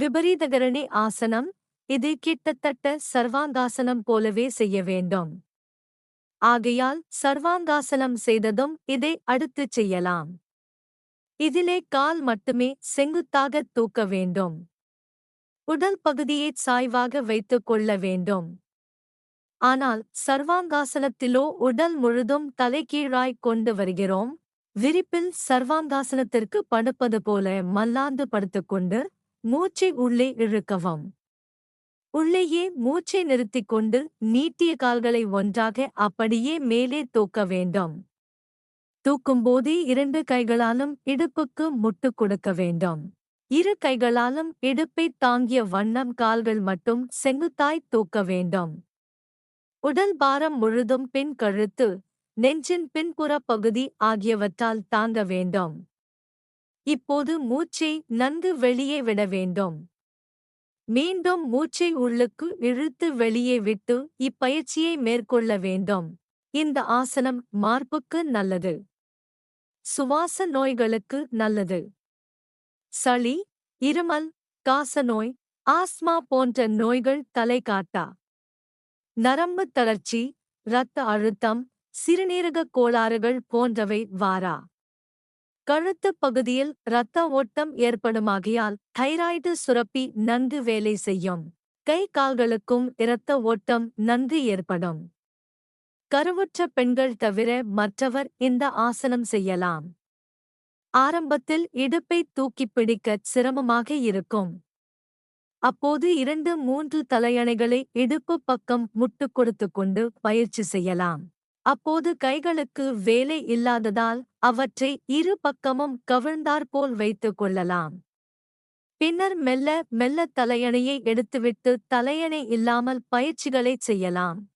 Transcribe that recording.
விபரீதகரணி ஆசனம் இது கிட்டத்தட்ட சர்வாங்காசனம் போலவே செய்ய வேண்டும். ஆகையால் சர்வாங்காசனம் செய்ததும் இதை அடுத்துச் செய்யலாம். இதிலே கால் மட்டுமே செங்குத்தாக தூக்க வேண்டும். உடல் பகுதியை சாய்வாக வைத்துக் கொள்ள வேண்டும். ஆனால் சர்வாங்காசனத்திலோ உடல் முழுதும் தலைகீழாய் கொண்டு வருகிறோம் விரிப்பில் சர்வாங்காசனத்திற்கு படுப்பது போல மல்லாந்து படுத்துக்கொண்டு மூச்சை உள்ளே இழுக்கவும். உள்ளேயே மூச்சை நிறுத்திக் கொண்டு நீட்டிய கால்களை ஒன்றாக அப்படியே மேலே தூக்க வேண்டும். தூக்கும்போதே இரண்டு கைகளாலும் இடுப்புக்கு முட்டு கொடுக்க வேண்டும். இரு கைகளாலும் இடுப்பை தாங்கிய வண்ணம் கால்கள் மட்டும் செங்குத்தாய் தூக்க வேண்டும். உடல் பாரம் முழுதும் பின் கழுத்து நெஞ்சின் பின்புற பகுதி ஆகியவற்றால் தாங்க வேண்டும். இப்போது மூச்சை நன்கு வெளியே விட வேண்டும். மீண்டும் மூச்சை உள்ளுக்கு இழுத்து வெளியே விட்டு இப்பயிற்சியை மேற்கொள்ள வேண்டும். இந்த ஆசனம் மார்புக்கு நல்லது. சுவாச நோய்களுக்கு நல்லது. சளி இருமல் காசநோய் ஆஸ்மா போன்ற நோய்கள் தலை காட்டா நரம்பு தளர்ச்சி இரத்த அழுத்தம் சிறுநீரகக் கோளாறுகள் போன்றவை வாரா. கழுத்து பகுதியில் இரத்த ஓட்டம் ஏற்படுமாகியால் தைராய்டு சுரப்பி நன்கு வேலை செய்யும். கை கால்களுக்கும் இரத்த ஓட்டம் நன்கு ஏற்படும். கருவுற்ற பெண்கள் தவிர மற்றவர் இந்த ஆசனம் செய்யலாம். ஆரம்பத்தில் இடுப்பை தூக்கிப் பிடிக்கச் சிரமமாக இருக்கும். அப்போது இரண்டு மூன்று தலையணைகளை இடுப்பு பக்கம் முட்டு கொடுத்து கொண்டு பயிற்சி செய்யலாம். அப்போது கைகளுக்கு வேலை இல்லாததால் அவற்றை இரு பக்கமும் கவிழ்ந்தாற்போல் வைத்துக் கொள்ளலாம். பின்னர் மெல்ல மெல்ல தலையணையை எடுத்துவிட்டு தலையணை இல்லாமல் பயிற்சிகளைச் செய்யலாம்.